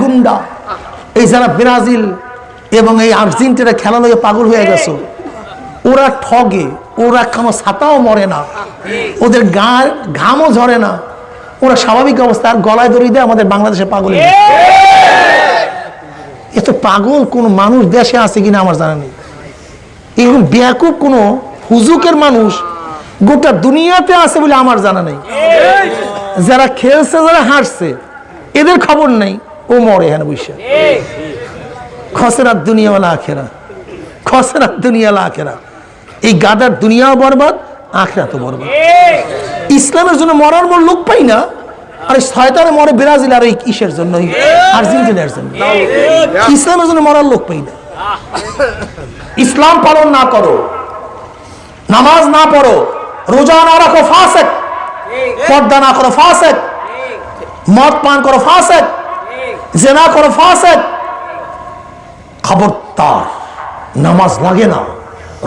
গুন্ডা। এই যারা ব্রাজিল এবং এই আর্জেন্টিনা খেলা লয়ে পাগল হয়ে গেছে, ওরা ঠগে, ওরা কোনো ছাতাও মরে না, ওদের গা, ঘামও ঝরে না, ওরা স্বাভাবিক অবস্থা, আর গলায় দড়ি দেয় আমাদের বাংলাদেশে পাগল এত পাগল কোন মানুষ দেশে আছে কিনা আমার জানা নেই। এরকম ব্যাকুব কোনো হুজুকের মানুষ গোটা দুনিয়াতে আছে বলে আমার জানা নেই। যারা খেলছে, যারা হারছে, এদের খবর নেই। ও মরে হ্যাঁ বসে খসরাত দুনিয়াওয়ালা আখেরা। খসরাত দুনিয়াওয়ালা আখেরা। এই গাদার দুনিয়াও বরবাদ আখেরা তো বরবাদ। ইসলামের জন্য মরার মর লোক পাই না, আরে শয়তানে মরে ব্রাজিল আর এই কিসের জন্য আর্জেন্টিনার জন্য। ইসলামের জন্য মরার লোক পাই না। ইসলাম পালন না করো, নামাজ না পড়ো, রোজা না রাখো, ফাঁসেক। পর্দা না করো, ফাসেক। মদ পান করো, ফাসেক। জেনা করো ফাসেক। খবরদার, নামাজ লাগে না,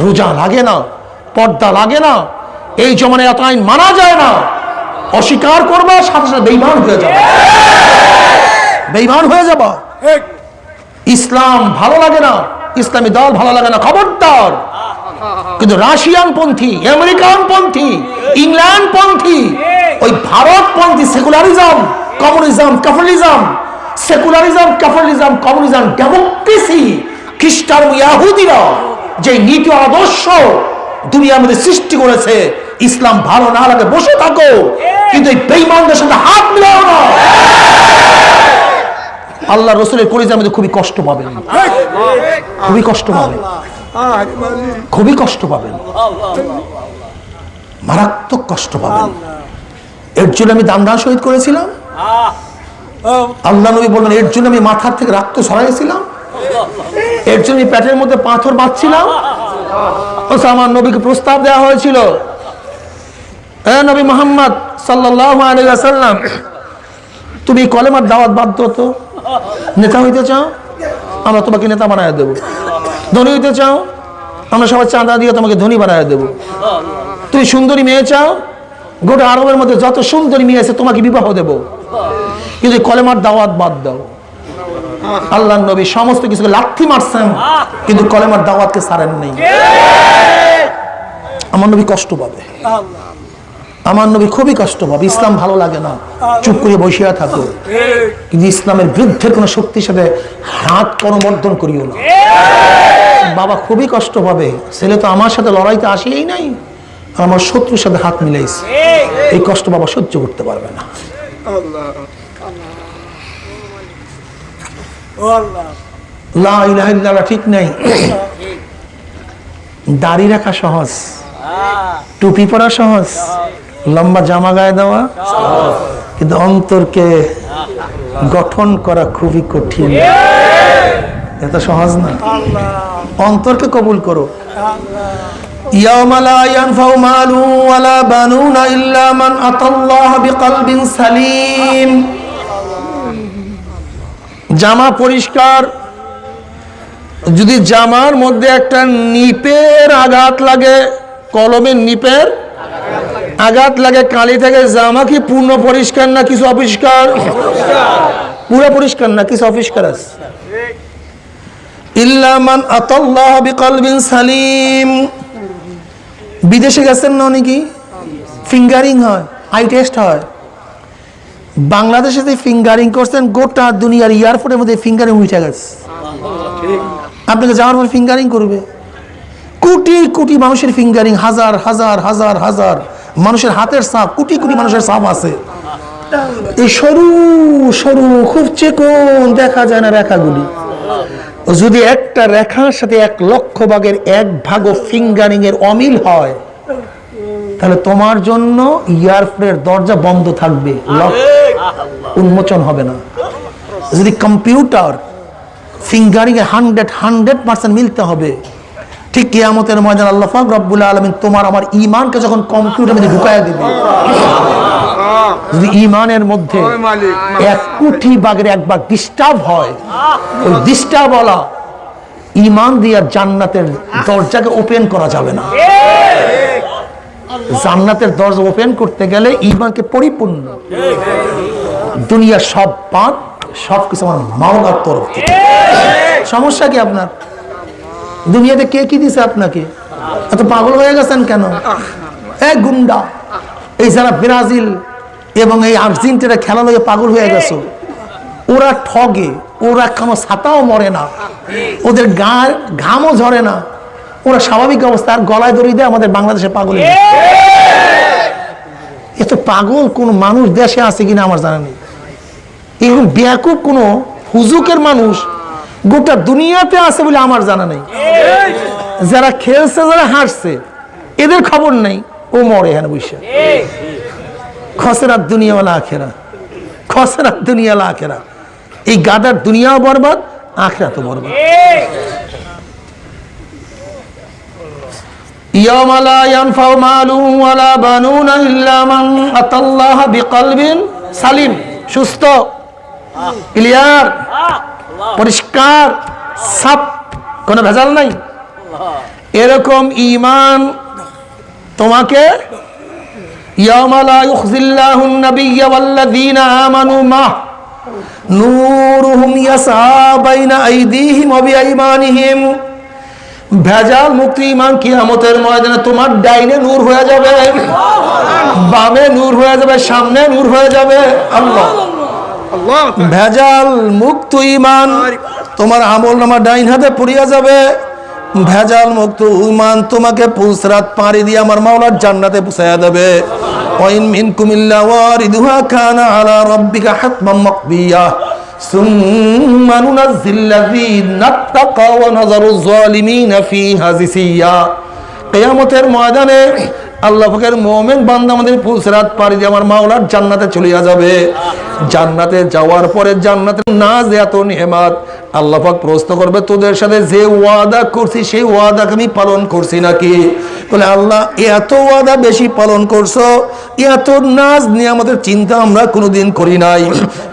রোজা লাগে না, পর্দা লাগে না, এই জমানে এত আইন মানা যায় না। অস্বীকার করবা, সাথে সাথে বেইমান হয়ে যাবে। বেইমান হয়ে যাবা। ইসলাম ভালো লাগে না, ইসলামী দল ভালো লাগে না, খবরদার। কিন্তু রাশিয়ান পন্থী আমেরিকান পন্থী ইংল্যান্ড পন্থী ওই ভারত পন্থী secularism, communism, capitalism secularism, capitalism, communism, democracy, খ্রিস্টান ইয়াহুদিরা যে নীতি আদর্শ দুনিয়ার মধ্যে সৃষ্টি করেছে, ইসলাম ভালো না লাগে বসে থাকো। কিন্তু এই বেইমানদের সাথে হাত মিলাও না। আল্লাহ রসুলের কলিজার মধ্যে খুবই কষ্ট পাবেন। খুবই কষ্ট পাবেন। খুবই কষ্ট পাবেন। মারাত্মক কষ্ট পাবেন। এর জন্য আমি দান শহীদ করেছিলাম। আল্লাহ নবী বললেন, এর জন্য আমি মাথার থেকে রক্ত সরাইছিলাম। এর জন্য আমি পেটের মধ্যে পাথর বাঁধছিলাম। আমার নবীকে প্রস্তাব দেওয়া হয়েছিল, এ নবী মোহাম্মদ আলাইসাল্লাম তুমি কলেমার দাওয়াত বাধ্য তো নেতা হইতে চাও, আমরা তোমাকে নেতা বানায় দেবো। ধনী হইতে চাও, আমরা সবাই চাঁদা দিয়ে তোমাকে ধনী বানায় দেবো। তুমি সুন্দরী মেয়ে চাও, গোটা আরবের মধ্যে যত সুন্দরী মেয়ে আছে তোমাকে বিবাহ দেব। কিন্তু কলেমার দাওয়াত বাদ দাও। আল্লাহ নবী সমস্ত কিছুকে লাথি মারছেন, কিন্তু কলেমার দাওয়াতকে সারেন নেই। আমার নবী কষ্ট পাবে। আমার নবী খুবই কষ্ট পাবে। ইসলাম ভালো লাগে না। চুপ করে বসিয়া থাকো। কিন্তু ইসলামের বিরুদ্ধে কোনো শক্তির সাথে হাত করমর্দন করিও না। বাবা খুবই কষ্ট পাবে। ছেলে তো আমার সাথে লড়াইতে আসেই নাই। আমার শত্রুর সাথে হাত মিলাইছে। এই কষ্ট বাবা সহ্য করতে পারবে না। লাইলা ঠিক নাই। দাড়ি রাখা সহজ। টুপি পরা সহজ। লম্বা জামা গায়ে দেওয়া। কিন্তু অন্তরকে গঠন করা খুবই কঠিন। এত সহজ না। অন্তরকে কবুল করো। সালিম। জামা পরিষ্কার। যদি জামার মধ্যে একটা নিপের আঘাত লাগে কলমের নিপের আঘাত লাগে, কালি থেকে জামা কি পূর্ণ পরিষ্কার না কিছু অপরিষ্কার? পুরো পরিষ্কার না, কিছু অপরিষ্কার আছে? ইল্লামান আতাল্লাহ বিকলবিন সালিম। বিদেশে গেছেন না অনেকেই ফিঙ্গারিং হয়, আই টেস্ট হয়। বাংলাদেশে যে ফিঙ্গারিং করছেন, গোটা দুনিয়ার এয়ারপোর্টের মধ্যে ফিঙ্গারিং উঠে গেছে। আপনাকে যাওয়ার পর ফিঙ্গারিং করবে। কোটি কোটি মানুষের ফিঙ্গারিং, হাজার হাজার হাজার হাজার মানুষের হাতের সাপ, কোটি কোটি মানুষের সাপ আছে। এই সরু সরু, খুব চেকন, দেখা যায় না রেখাগুলি। যদি একটা রেখার সাথে এক লক্ষ ভাগের এক ভাগ ফিঙ্গারিং এর অমিল হয়, তাহলে তোমার জন্য ইয়ারফোনের দরজা বন্ধ থাকবে। লক উন্মোচন হবে না। যদি কম্পিউটার ফিঙ্গারিং এ হান্ড্রেড হান্ড্রেড পার্সেন্ট মিলতে হবে ঠিক কিয়ামতের ময়দান আল্লাহ পাক রব্বুল আলমিন তোমার আমার ইমানকে যখন কম্পিউটার মধ্যে ঢুকায় দিবে। যদি ইমানের মধ্যে এক কোটি বাগের একবার ডিস্টার্ব হয় ওই ডিস্টার্ব বলা ইমান দিয়ে জান্নাতের দরজাকে ওপেন করা যাবে না। জান্নাতের দরজা ওপেন করতে গেলে ইমানকে পরিপূর্ণ। দুনিয়ার সব পাপ সব কিছু আমার মাওলার তরফ থেকে। সমস্যা কি আপনার? দুনিয়াতে কে কি দিছে আপনাকে? এত পাগল হয়ে গেছেন কেন? এ গুন্ডা, এই যারা ব্রাজিল এবং এই আর্জেন্টিনা খেলা লয়ে পাগল হয়ে গেছো, ওরা ঠগে, ওরা কোনো ছাতাও মরে না। ওদের গার ঘামও ঝরে না। ওরা স্বাভাবিক অবস্থা আর গলায় দড়ি দেয় আমাদের বাংলাদেশে পাগল এত পাগল, কোন মানুষ দেশে আছে কিনা আমার জানা নেই। এরকম ব্যাকুব কোনো হুজুকের মানুষ গোটা দুনিয়াতে আছে বলে আমার জানা নেই। যারা খেলছে, যারা হারছে, এদের খবর নেই, ও মরে এখানে বসে। খসরাত দুনিয়াওয়ালা আখেরা। খসরাত দুনিয়াওয়ালা আখেরা। এই গাদার দুনিয়াও বরবাদ আখেরা তো বরবাদ। يوم لا ينفع مال ولا بنون إلا من أتى الله بقلب সালিম সুস্থ ক্লিয়ার পরিষ্কার সাপ কোনো ভেজাল নাই এরকম ইমান তোমাকে يوم لا يخزي الله النبي والذين ভেজাল মুক্তি ইমান কিয়ামতের ময়দানে তোমার ডাইনে নূর হয়ে যাবে। বামে নূর হয়ে যাবে সামনে নূর হয়ে যাবে। আল্লাহ। ভেজাল মুক্ত ইমান তোমার আমল নামা ডাইন হাতে পড়িয়া যাবে। ভেজাল মুক্ত ইমান তোমাকে পুসরাত পাড়ি দিয়ে আমার মাওলার জান্নাতে পুষাইয়া দেবে। ওয়াইন মিনকুম কুমিল্লা ওয়ারিদুহা কানা আলা রাব্বিকা হাতমান মাকদিয়া ثم ننزل الذين اتقوا ونذر الظالمين فيها جثيا কিয়ামতের ময়দানে আল্লাহ পাকের মুমিন বান্দা আমাদের পুলসরাত পাড়ি দিয়ে আমার মাওলার জান্নাতে চলিয়া যাবে জান্নাতে যাওয়ার পরে জান্নাতের না যে এত নিয়ামত আল্লাহ পাক প্রশ্ন করবে তোদের সাথে যে ওয়াদা করছি সেই ওয়াদাকে আমি পালন করছি নাকি বলে, আল্লাহ, এত ওয়াদা বেশি পালন করছ, এত নাজ নিয়ে আমাদের চিন্তা আমরা কোনোদিন করি নাই।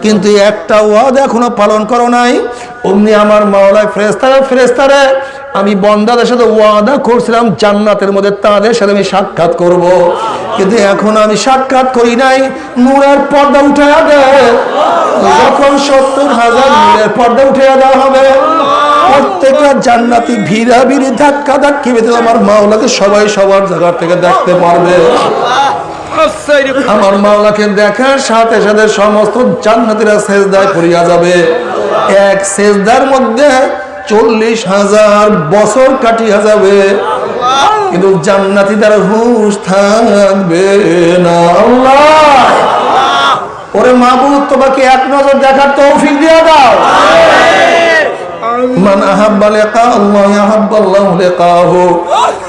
কিন্তু একটা ওয়াদা এখনও পালন করো নাই। অমনি আমার মাওলায় ফ্রেস্তারে ফ্রেস্তারে আমি বন্দাদের সাথে ওয়াদা করছিলাম, জান্নাতের মধ্যে তাদের সাথে আমি সাক্ষাৎ করব। কিন্তু এখন আমি সাক্ষাৎ করি নাই, নূরের পর্দা উঠে দেয় যখন সত্তর হাজার নূরের পর্দা উঠে দেওয়া হবে প্রত্যেকটা জান্নাতি ভিড়া ভিড়ি ধাক্কা ধাক্কি বেঁধে আমার মাওলাকে সবাই সবার জায়গা থেকে দেখতে পারবে। আমার মাওলাকে দেখার সাথে সাথে সমস্ত জান্নাতিরা সেজদায় পড়িয়া যাবে। এক সেজদার মধ্যে চল্লিশ হাজার বছর কাটিয়া যাবে। কিন্তু জান্নাতি তার হুশ থাকবে না। আল্লাহ! ওরে মাহবুব, তোমাকে এক নজর দেখার তৌফিক দিয়ে দাও। من أحب لقاء الله أحب الله لقاءه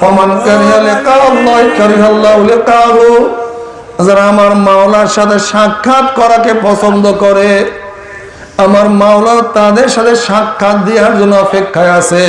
ومن كره لقاء الله كره الله لقاءه যারা আমার মাওলার সাথে সাক্ষাৎ করাকে পছন্দ করে আমার মাওলা তাদের সাথে সাক্ষাৎ দেওয়ার জন্য অপেক্ষায় আছে